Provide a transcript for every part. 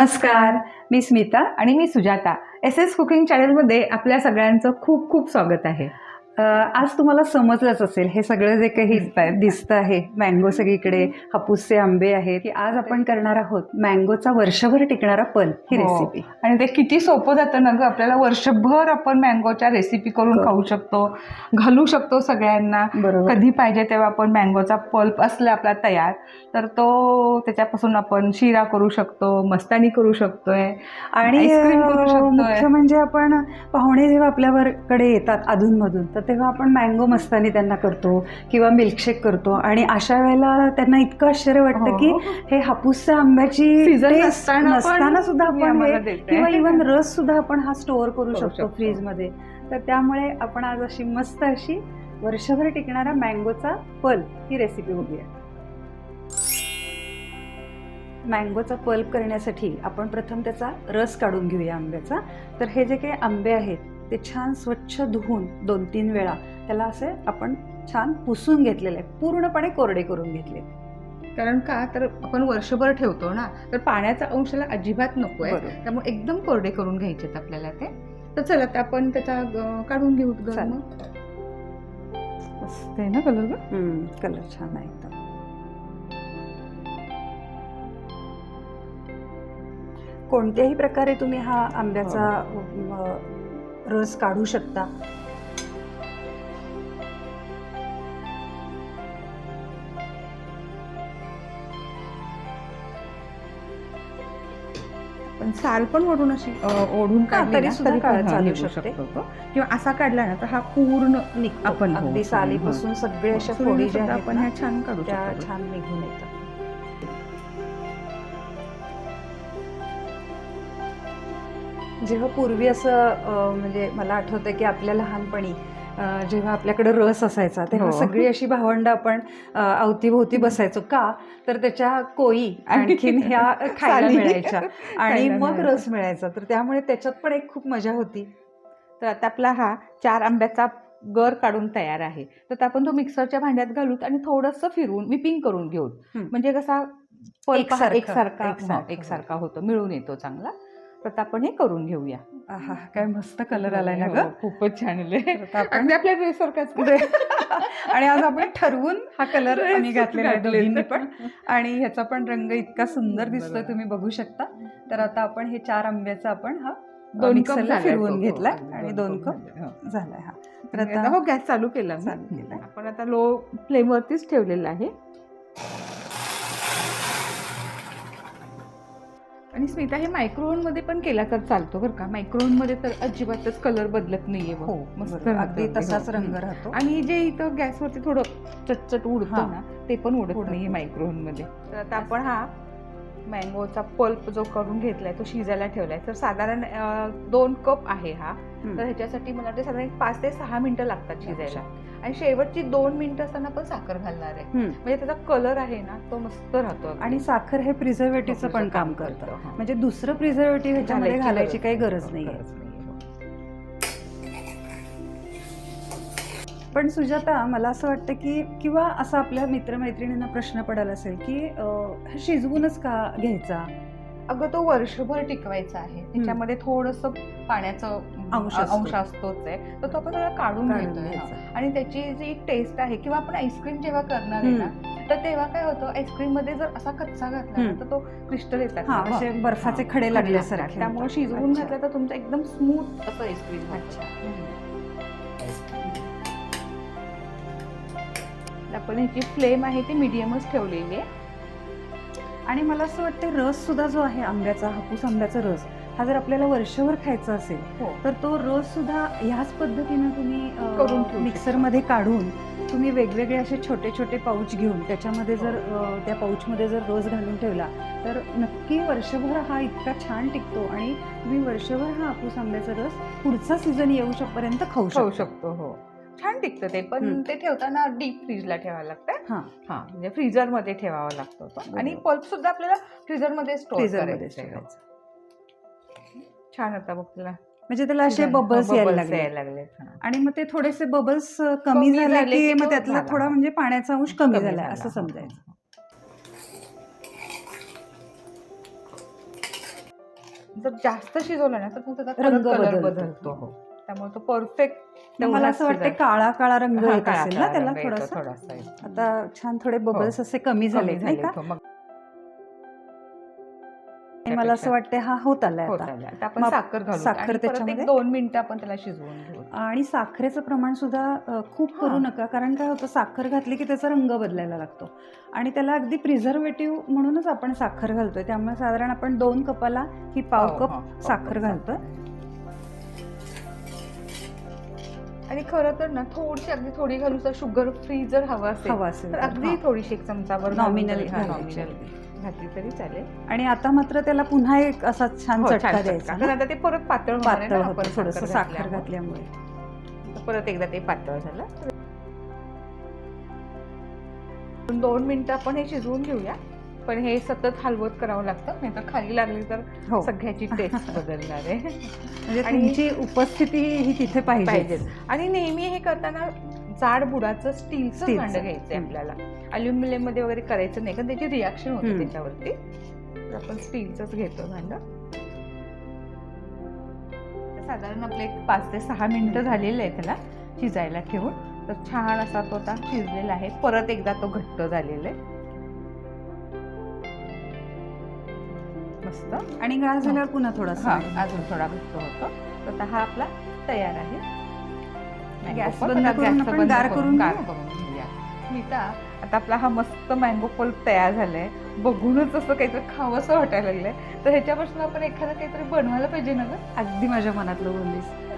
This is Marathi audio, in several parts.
नमस्कार. मी स्मिता आणि मी सुजाता. एस एस कुकिंग चॅनलमध्ये आपल्या सगळ्यांचं खूप खूप स्वागत आहे. आज तुम्हाला समजलंच असेल हे सगळं जे काही दिसतं आहे मँगो सगळीकडे हापूसचे आंबे आहेत की आज आपण करणार आहोत मँगोचा वर्षभर टिकणारा पल ही हो. रेसिपी आणि ते किती सोपं जातं ना ग आपल्याला वर्षभर आपण मँगोच्या रेसिपी करून हो. खाऊ शकतो घालू शकतो सगळ्यांना. बरोबर. कधी पाहिजे तेव्हा आपण मँगोचा पल्प असला आपला तयार तर तो त्याच्यापासून आपण शिरा करू शकतो मस्तानी करू शकतोय आणि करू म्हणजे आपण पाहुणे जेव्हा आपल्याकडे येतात अधूनमधून तर तेव्हा आपण मँगो मस्तानी त्यांना करतो किंवा मिल्कशेक करतो आणि अशा वेळेला त्यांना इतकं आश्चर्य वाटतं की हो. हे हापूसच्या आंब्याची नसताना सुद्धा आपण. किंवा इवन रस सुद्धा आपण हा स्टोअर करू शकतो. फ्रीजमध्ये तर त्यामुळे आपण आज अशी मस्त अशी वर्षभर टिकणारा मँगोचा पल ही रेसिपी बघूया मँगोचा पल्प करण्यासाठी आपण प्रथम त्याचा रस काढून घेऊया आंब्याचा तर हे जे काही आंबे आहेत ते छान स्वच्छ धुवून दोन तीन वेळा त्याला असे आपण छान पुसून घेतलेले पूर्णपणे कोरडे करून घेतले. कारण का? तर आपण वर्षभर ठेवतो ना तर पाण्याचा अंशाला अजिबात नको आहे त्यामुळे एकदम कोरडे करून घ्यायचे आपल्याला ते. तर चला ते आपण त्याचा काढून घेऊ आहे ना कलर ग? कलर छान आहे एकदम. कोणत्याही प्रकारे तुम्ही हा आंब्याचा म, रस काढू शकता. पण साल पण ओढून अशी ओढून काढली सुद्धा हा चालू शकते. किंवा असा काढला ना तर हा पूर्ण आपण हो, अगदी हो, सालीपासून सगळे अशा फोडी ज्या आपण ह्या छान काढू छान निघून येतात. जेव्हा पूर्वी असं म्हणजे मला आठवतं की आपल्या लहानपणी जेव्हा आपल्याकडे रस असायचा तेव्हा हो. सगळी अशी भावंड आपण अवतीभोवती बसायचो. का? तर त्याच्या कोयी आणखीन ह्या खायला. मिळायच्या. आणि मग. रस मिळायचा. तर त्यामुळे त्याच्यात पण एक खूप मजा होती. तर आता आपला हा चार आंब्याचा गर काढून तयार आहे. तर ते आपण तो मिक्सरच्या भांड्यात घालूत आणि थोडंसं फिरवून विपिंग करून घेऊ हं. म्हणजे कसा पल्प एकसारखं, एकसारखा एकसारखं हो, एकसारखा होतो मिळून येतो चांगला. तर आपण हे करून घेऊया आहा काय मस्त कलर आलाय ना ग हो, खूपच छान आले आपण आपल्या ड्रेस सारखाच आणि आज आपण ठरवून हा कलर आम्ही घातलेला आहे घातलेला. दोघींनी पण आणि ह्याचा पण रंग इतका सुंदर दिसतोय. तुम्ही बघू शकता तर आता आपण हे चार आंब्याचा आपण हा दोन कप फिरवून तो, हो, घेतलाय हो, आणि दोन कप कप झाले. झालाय हा तर आता हो गॅस चालू केला. चालू केलाय. आपण आता लो फ्लेमवरतीच ठेवलेला आहे आणि स्मिता हे मायक्रोवेव्हमध्ये पण केला तर चालतो बरं का मायक्रोवेव्हमध्ये तर अजिबातच कलर बदलत नाहीये. हो मस्त अगदी तसाच. रंग राहतो आणि जे इथं गॅसवरती थोडं चटचट उडतो. ना ते पण उडत नाही. मायक्रोवेव्हमध्ये तर आता आपण हा मँगोचा पल्प जो करून घेतलाय तो शिजायला ठेवलाय. तर साधारण दोन कप आहे हा. तर ह्याच्यासाठी मला वाटतं साधारण पाच ते सहा मिनिटं लागतात शिजायला. आणि शेवटची दोन मिनिटं असताना आपण साखर घालणार आहे. म्हणजे त्याचा कलर आहे ना तो मस्त राहतो. आणि साखर हे प्रिझर्वेटिव्हचं पण काम करतं. म्हणजे दुसरं प्रिझर्वेटिव्ह ह्याच्यामध्ये घालायची काही गरज नाही. पण सुजाता मला असं वाटतं की किंवा असं आपल्या मित्रमैत्रिणींना प्रश्न पडायला असेल की शिजवूनच का घ्यायचा अगं तो वर्षभर टिकवायचा आहे त्याच्यामध्ये थोडस पाण्याचं अंश. अंश असतोच आहे तर तो आपण काढून घेतोय. आणि त्याची जी टेस्ट आहे किंवा आपण आईस्क्रीम जेव्हा करणार आहे ना तर तेव्हा काय होतं आईस्क्रीममध्ये जर असा कच्चा घातला. तर तो क्रिस्टल येतात हा. बर्फाचे खडे लागल्यासारखे लागतात. त्यामुळे. शिजवून. घातलं तर तुमचं एकदम स्मूथ असं आईस्क्रीम आपण ह्याची फ्लेम आहे ती मिडियमच ठेवलेली आहे. आणि मला असं वाटतं रस सुद्धा जो आहे आंब्याचा हापूस आंब्याचा रस हा जर आपल्याला वर्षभर खायचा असेल हो. तर तो रस सुद्धा ह्याच पद्धतीनं तुम्ही करून मिक्सरमध्ये काढून तुम्ही वेगवेगळे असे छोटे छोटे पाऊच घेऊन त्याच्यामध्ये जर अं, त्या पाऊचमध्ये जर रस घालून ठेवला तर नक्की वर्षभर हा इतका छान टिकतो आणि तुम्ही वर्षभर हा हापूस आंब्याचा रस पुढचा सीझन येऊ पर्यंत खाऊ खाऊ शकतो हो. छान टिकतं ते पण. ते ठेवताना डीप फ्रीजला ठेवायला लागतं हा हा म्हणजे फ्रीजरमध्ये ठेवावा लागतो तो. आणि. पल्प सुद्धा आपल्याला फ्रीजरमध्ये स्टोर फ्रीजरमध्ये करायचं छान होता बघ तुला म्हणजे त्याला असे बबल्स यायला लागले आणि मग ते थोडेसे बबल्स कमी झाले की मग त्यातला. थोडा म्हणजे पाण्याचा अंश कमी झाला असं समजायचं. जर जास्त शिजवलं ना तर मग त्याचा रंग बदलतो. बदलतो हो त्यामुळे तो परफेक्ट मला असं वाटतं काळा काळा रंग येत असेल ना त्याला थोडासा. आता छान थोडे बबल्स असे कमी झाले नाही का? मला असं वाटतं हा होत आलाय आता. आपण साखर साखर त्याच्यामध्ये? दोन मिनिटं आपण त्याला शिजवून घेऊ. आणि साखरेचं प्रमाण सुद्धा खूप करू हां. नका. कारण काय होतं साखर घातली की त्याचा रंग बदलायला लागतो. आणि त्याला अगदी प्रिझर्वेटिव्ह म्हणूनच आपण साखर घालतोय. त्यामुळे साधारण आपण दोन कपाला ही पाव हो, कप हो, पाव साखर कप घालतोय आणि खरं तर ना थोडीशी अगदी थोडी घालू जर शुगर फ्री जर हवं असेल हवा असेल तर तर, अगदी हां. थोडीशी एक चमचाभर Nominal घालून तरी- हां, घालायची. nominal घातली तरी चालेल आणि आता मात्र त्याला पुन्हा एक असा छान हो, छान चटका चटका. द्यायचा कारण आता ते परत पातळ होणार आहे पातळ होतं थोडस साखर घातल्यामुळे. घातल्यामुळे तर परत एकदा ते पातळ झालं दोन मिनिटं आपण हे शिजवून घेऊया पण हे सतत हलवत करावं लागतं. नाही तर खाली लागली तर हो. सगळ्याची टेस्ट बदलणार आहे. म्हणजे तुमची उपस्थिती ही तिथे पाहिजे आणि नेहमी हे करताना जाड बुडाचं स्टीलचं. भांडं घ्यायचंय. आपल्याला. अल्युमिनियममध्ये वगैरे करायचं नाही कारण त्याची रिॲक्शन होते. त्याच्यावरती. तर आपण स्टीलचंच घेतो भांडं. साधारण आपले एक पाच ते सहा मिनिटं झालेले आहे त्याला शिजायला ठेवून. तर छान असा तो आता शिजलेला आहे. परत एकदा तो घट्ट झालेला आहे. मस्त आणि गार झाल्यावर पुन्हा थोडासा हा अजून थोडा घट्ट होतो. तर हा आपला तयार आहे. गॅस बंद करून गार करून गार घेऊ. करून घेऊया. स्मिता आता आपला हा मस्त मँगो पल्प तयार झालाय. बघूनच असं काहीतरी खावंसं वाटायला लागलंय. तर ह्याच्यापासून आपण एखादं काहीतरी बनवायला पाहिजे ना गं? अगदी माझ्या मनातलं बोललीस.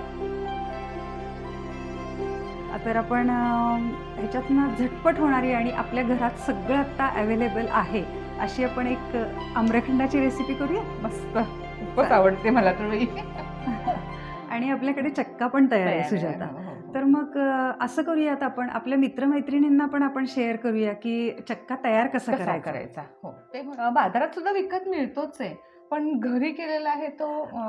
तर आपण ह्याच्यातनं झटपट होणारी आणि आपल्या घरात सगळं आत्ता अवेलेबल आहे अशी आपण एक आम्रखंडाची रेसिपी करूया मस्त खूपच आवडते मला तर. आणि आपल्याकडे चक्का पण तयार आहे. सुजाता हो, हो. तर मग असं करूयात आपण आपल्या मित्रमैत्रिणींना पण आपण शेअर करूया की चक्का तयार कसा करायचा हो बाजारात सुद्धा विकत मिळतोच आहे पण घरी केलेला आहे तो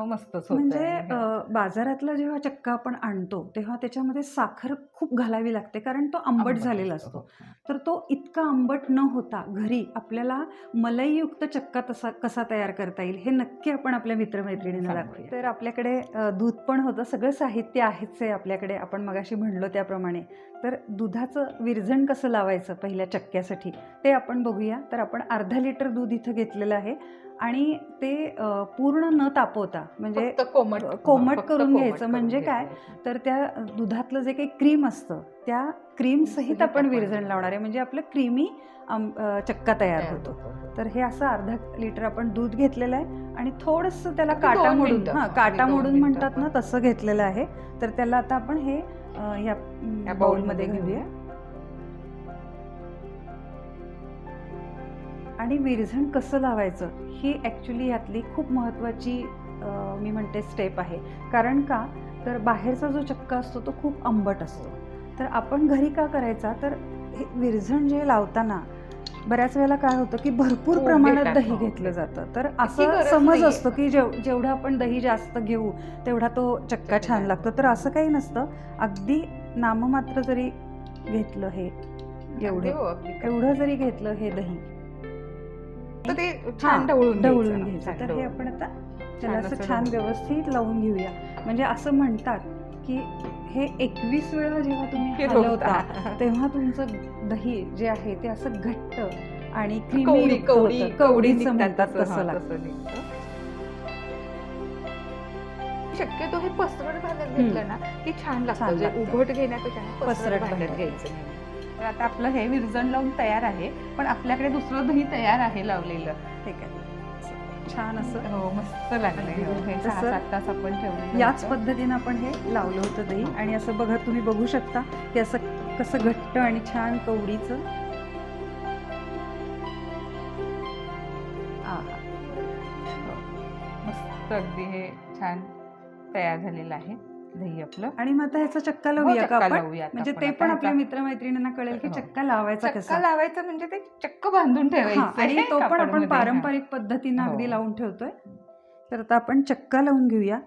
मस्तच. म्हणजे बाजारातला जेव्हा चक्का आपण आणतो तेव्हा त्याच्यामध्ये साखर खूप घालावी लागते कारण तो आंबट झालेला असतो. असतो तर तो इतका आंबट न होता घरी आपल्याला मलईयुक्त चक्का तसा कसा तयार करता येईल हे नक्की आपण आपल्या मित्रमैत्रिणींना. दाखवूया तर आपल्याकडे दूध पण होतं सगळं साहित्य आहेच आहे आपल्याकडे आपण मगाशी म्हणलो त्याप्रमाणे तर दुधाचं विरझण कसं लावायचं पहिल्या चक्क्यासाठी ते आपण बघूया तर आपण अर्धा लिटर दूध इथं घेतलेलं आहे आणि ते पूर्ण न तापवता म्हणजे कोमट कोमट करून घ्यायचं म्हणजे काय? तर त्या दुधातलं जे काही क्रीम असतं त्या क्रीम सहित सहित आपण विरझण लावणार आहे म्हणजे आपलं क्रीमी चक्का तयार होतो. तर हे असं अर्धा लिटर आपण दूध घेतलेलं आहे आणि थोडंसं त्याला काटा मोडून. हां काटा मोडून म्हणतात ना. तसं घेतलेलं आहे तर त्याला आता आपण हे या बाउलमध्ये घेऊया आणि विरझण कसं लावायचं ही ॲक्च्युली यातली खूप महत्त्वाची मी म्हणते स्टेप आहे. कारण का? तर बाहेरचा जो चक्का असतो तो खूप आंबट असतो. तर आपण घरी का करायचा? तर हे विरझण जे लावताना बऱ्याच वेळेला काय होतं की भरपूर खूप प्रमाणात दही हो. घेतलं जातं. तर असं समज. असतो की जेव जेवढं आपण दही जास्त घेऊ तेवढा तो चक्का छान लागतो. तर असं काही नसतं. अगदी नाममात्र जरी घेतलं हे एवढं हो. एवढं जरी घेतलं हे दही तर ते छान ढवळून ढवळून घ्यायचं तर हे. आपण आता त्याला असं छान. व्यवस्थित लावून घेऊया म्हणजे असं म्हणतात की हे एकवीस वेळा जेव्हा तुम्ही. हलवता तेव्हा तुमचं दही जे आहे ते असं घट्ट आणि कवडी क्रीमी कवडी कवडीचं म्हणतात तसं, लागतं. शक्यतो हे पसरट भांड्यात घेतलं ना की छान लागतं छान जे लागतं. उघड घेण्यापेक्षा पसरट भांड्यात. घ्यायचं तर आता आपलं हे विरजण लावून तयार आहे पण आपल्याकडे दुसरं दही तयार आहे लावलेलं. ठीक आहे. छान असं हो मस्त लागलंय. हो. हे सात तास आपण ठेवलं याच पद्धतीनं आपण हे लावलं होतं दही. आणि असं बघा तुम्ही बघू शकता की असं कसं घट्ट आणि छान कवडीचं. आहा. मस्त अगदी हे छान तयार झालेलं आहे. दही आपलं आणि मग आता ह्याचा चक्का हो, लावूया का चक्का आपण लावूया आता म्हणजे आपण. ते आता पण ह्याचा- आपल्या मित्रमैत्रिणींना कळेल की हो. चक्का लावायचा चक्का कसा लावायचं म्हणजे ते चक्क बांधून हा, ठेवायचं आणि तो पण आपण. पारंपरिक पद्धतीनं हो. अगदी लावून ठेवतोय तर आता आपण चक्का लावून घेऊया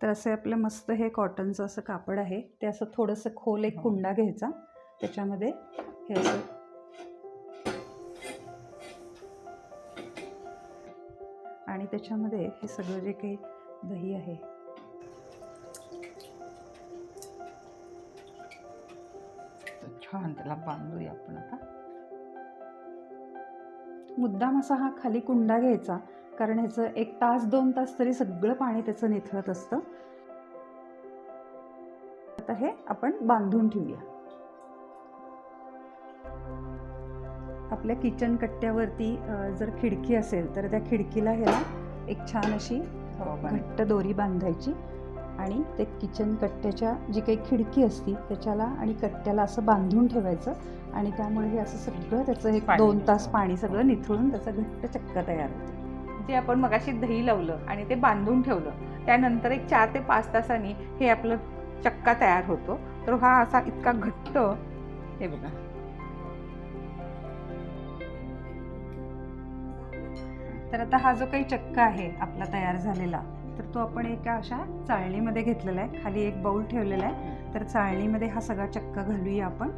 तर असे आपलं मस्त हे कॉटनचं असं कापड आहे ते असं थोडंसं खोल एक हो. कुंडा घ्यायचा त्याच्यामध्ये हे असं आणि त्याच्यामध्ये हे सगळं जे काही दही आहे छान त्याला बांधूया आपण आता. मुद्दाम असा हा खाली कुंडा घ्यायचा कारण ह्याचं एक तास दोन तास तरी सगळं पाणी त्याचं निथळत असतं. आता हे आपण बांधून ठेवूया. आपल्या किचन कट्ट्यावरती जर खिडकी असेल तर त्या खिडकीला ह्याला एक छान अशी. घट्ट दोरी बांधायची. आणि ते किचन कट्ट्याच्या जी काही खिडकी असती त्याच्याला आणि कट्ट्याला असं बांधून ठेवायचं आणि त्यामुळे हे असं सगळं त्याचं एक पाणी. दोन तास. पाणी सगळं निथळून त्याचा घट्ट चक्का तयार होतो. जे आपण मगाशी दही लावलं आणि ते बांधून ठेवलं त्यानंतर एक चार ते पाच तासांनी हे आपलं चक्का तयार होतो. तर हा असा इतका घट्ट हे बघा. तर आता हा जो काही चक्का आहे आपला तयार झालेला तर तो आपण एका अशा चाळणीमध्ये घेतलेला आहे. खाली एक बाऊल ठेवलेला आहे. तर चाळणीमध्ये हा सगळा चक्का घालूया आपण.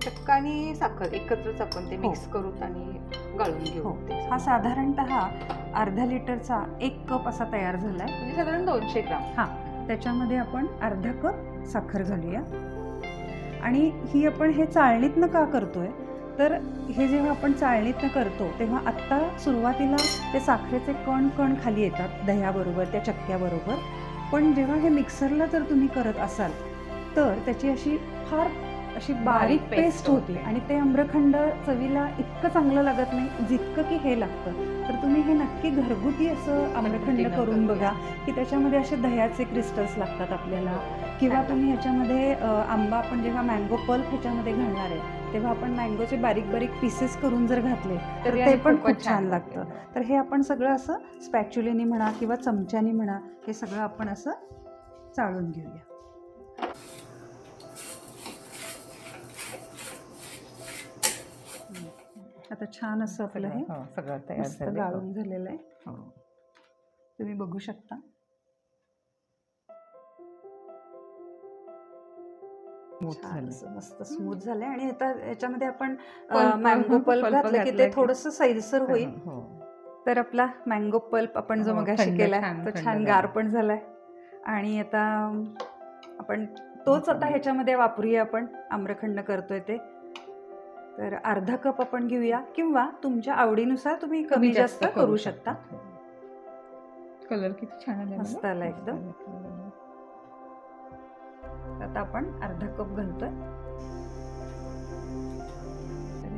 चक्का आणि साखर एकत्रच आपण ते हो. मिक्स करू आणि गाळून घेऊ. हो. हा साधारणतः अर्धा लिटरचा एक कप असा तयार झाला आहे म्हणजे साधारण दोनशे ग्राम. हां. त्याच्यामध्ये आपण अर्धा कप साखर घालूया. आणि ही आपण हे चाळणीतनं का करतोय? तर हे जेव्हा आपण चाळणीतनं करतो तेव्हा आत्ता सुरुवातीला ते साखरेचे कण कण खाली येतात दह्याबरोबर त्या चक्क्याबरोबर. पण जेव्हा हे मिक्सरला जर तुम्ही करत असाल तर त्याची अशी फार अशी बारीक पेस्ट होती. आणि ते आम्रखंड चवीला इतकं चांगलं लागत नाही जितकं की हे लागतं तर तुम्ही हे नक्की घरगुती असं आम्रखंड करून. बघा की त्याच्यामध्ये असे दह्याचे क्रिस्टल्स लागतात आपल्याला किंवा तुम्ही ह्याच्यामध्ये आंबा आपण जेव्हा मँगो पल्प ह्याच्यामध्ये घालणार आहे तेव्हा आपण मँगोचे बारीक बारीक पीसेस करून जर घातले तर ते पण खूप छान लागते. लागतं तर हे आपण सगळं असं स्पॅच्युलीनी म्हणा किंवा चमच्यानी म्हणा हे सगळं आपण असं चाळून घेऊया आता छान असं आपलं हे हो, सगळं तयार मस्त गाळून झालेलं आहे. हो. तुम्ही बघू शकता. छान झालं. असं मस्त स्मूथ झालंय. आणि आता याच्यामध्ये आपण पल्प- मँगो पल्प पल्प घातलं की घातलं ते की- थोडस सैलसर होईल. हो. तर आपला मँगो पल्प आपण जो हो, मगाशी थंड केलाय छान, तो थंड छान झाला. गार पण झालाय. आणि आता आपण तोच आता ह्याच्यामध्ये वापरूया आपण. आम्रखंड करतोय ते. तर अर्धा कप आपण घेऊया किंवा तुमच्या आवडीनुसार तुम्ही कमी जास्त करू शकता. कलर किती छान आला मस्त आला एकदम. आता आपण अर्धा कप घालतोय.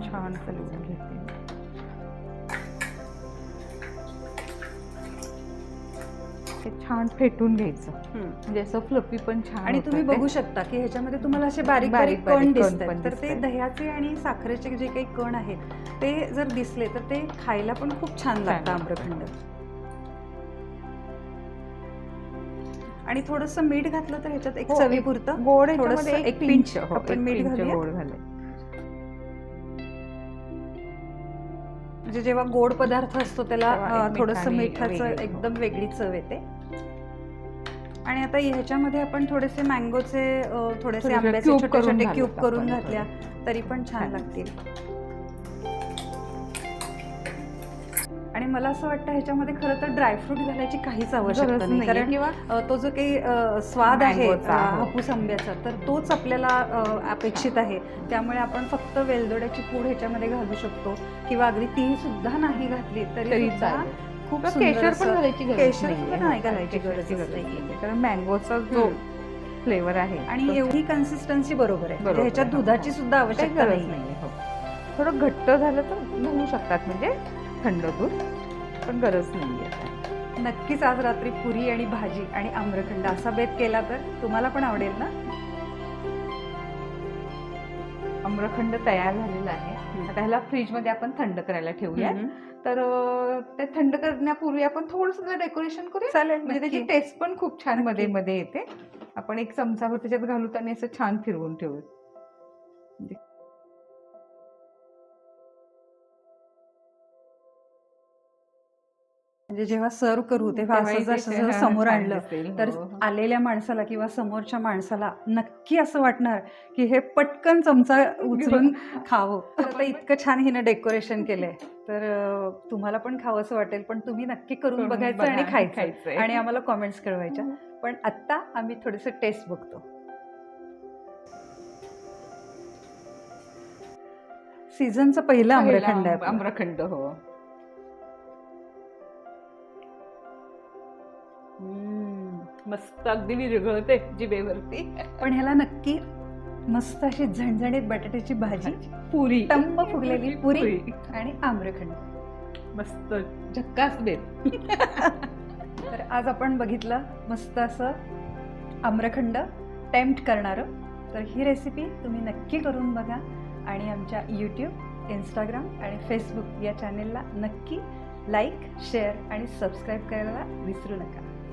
छान कलर घेते. हे छान फेटून घ्यायचं. म्हणजे असं फ्लफी पण छान आणि तुम्ही ते. बघू शकता की ह्याच्यामध्ये तुम्हाला असे बारीक बारीक- कण दिसतात तर ते. दह्याचे आणि साखरेचे जे काही कण आहेत ते जर दिसले तर ते खायला पण खूप छान लागतं. आम्रखंड आणि थोडस मीठ घातलं तर ह्याच्यात एक हो, चवीपुरतं गोड थोडंसं एक पिंच आपण मीठ घालूया. म्हणजे जेव्हा गोड पदार्थ असतो त्याला थोडस मिठाचं एकदम वेगळी चव येते. आणि आता ह्याच्यामध्ये आपण थोडेसे मँगोचे थोडेसे आंब्याचे छोटे छोटे क्यूब करून घातल्या तरी पण छान. लागतील. मला असं वाटतं ह्याच्यामध्ये खरं तर ड्रायफ्रूट घालायची काहीच आवश्यकता नाही कारण किंवा तो जो काही स्वाद आहे हो. हापूस आंब्याचा तर तोच आपल्याला अपेक्षित आहे त्यामुळे आपण फक्त वेलदोड्याची पूड ह्याच्यामध्ये घालू शकतो किंवा अगदी ती सुद्धा नाही घातली तरी सुद्धा. खूप केशर पण घालायची गरज केशर नाही घालायची गरज. नाहीये. कारण मँगोचा जो. फ्लेवर आहे आणि एवढी कन्सिस्टन्सी बरोबर आहे म्हणजे ह्याच्यात. दुधाची सुद्धा काही आवश्यकता नाही हो थोडं घट्ट झालं तर घालू शकतात म्हणजे थंड दूध पण गरज नाहीये. नक्कीच आज रात्री पुरी आणि भाजी आणि आम्रखंड असा बेत केला तर तुम्हाला पण आवडेल ना? आम्रखंड तयार झालेला आहे. आता ह्याला फ्रीजमध्ये आपण थंड करायला ठेवूया. तर ते थंड करण्यापूर्वी आपण थोडंसं डेकोरेशन करूया चालेल म्हणजे त्याची. टेस्ट पण खूप छान. मध्ये मध्ये येते. आपण एक चमचाभर त्याच्यात घालू आणि असं छान फिरवून ठेवू म्हणजे जेव्हा सर्व करू तेव्हा असं जसं समोर आणलं. तर हो, हो. आलेल्या माणसाला किंवा समोरच्या माणसाला नक्की असं वाटणार की हे पटकन चमचा उचलून खावं आता इतकं छान हिनं डेकोरेशन केलंय तर तुम्हाला पण खावंसं वाटेल पण तुम्ही नक्की करून बघायचं बघा आणि खायचं. आणि आम्हाला कॉमेंट्स कळवायच्या पण आत्ता आम्ही थोडेसे टेस्ट बघतो सीझनचं पहिलं आम्रखंड आहे. आम्रखंड हो मस्त अगदी विरघळते जिभेवरती. पण ह्याला नक्की मस्त अशी झणझणीत बटाट्याची भाजी पुरी. टम्म फुगलेली पुरी. आणि आम्रखंड. मस्त झक्कास बेत तर आज आपण बघितलं मस्त असं आम्रखंड टेम्प्ट करणारं. तर ही रेसिपी तुम्ही नक्की करून बघा आणि आमच्या यूट्यूब इंस्टाग्राम आणि फेसबुक या चॅनेलला नक्की लाईक शेअर आणि सबस्क्राईब करायला विसरू नका.